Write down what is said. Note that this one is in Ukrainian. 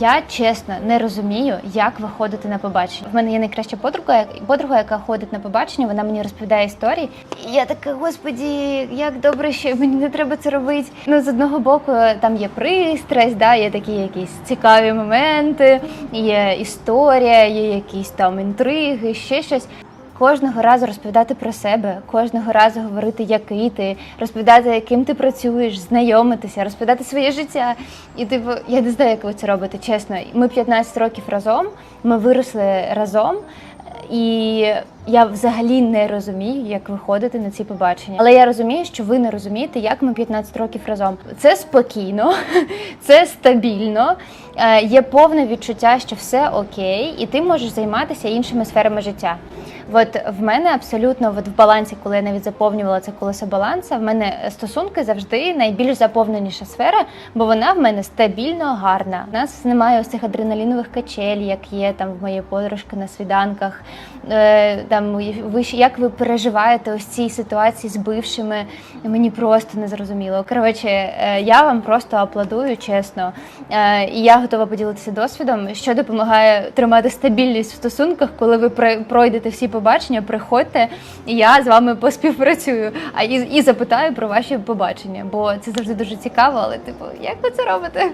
Я чесно не розумію, як виходити на побачення. В мене є найкраща подруга, подруга, яка ходить на побачення. Вона мені розповідає історії. І я така, господі, як добре, що мені не треба це робити. Ну з одного боку, там є пристрасть, да, є такі якісь цікаві моменти, є історія, є якісь там інтриги, ще щось. Кожного разу розповідати про себе, кожного разу говорити, який ти, розповідати, яким ти працюєш, знайомитися, розповідати своє життя. І типу, я не знаю, як ви це робите, чесно. Ми 15 років разом, ми виросли разом. І я взагалі не розумію, як виходити на ці побачення. Але я розумію, що ви не розумієте, як ми 15 років разом. Це спокійно, це стабільно. е, Є повне відчуття, що все окей, і ти можеш займатися іншими сферами життя. От в мене абсолютно от в балансі, коли я навіть заповнювала це колесо баланса, в мене стосунки завжди найбільш заповненіша сфера, бо вона в мене стабільно гарна. У нас немає ось цих адреналінових качель, як є там в моєї подружки на свіданках. Е, там ви як ви переживаєте ось ці ситуації з бившими? Мені просто не зрозуміло. Коротше, е, я вам просто аплодую, чесно. Е, і я готова поділитися досвідом, що допомагає тримати стабільність в стосунках, коли ви прой- пройдете всі побачення, приходьте, і я з вами поспівпрацюю. А і, і запитаю про ваші побачення, бо це завжди дуже цікаво. Але типу, як ви це робите?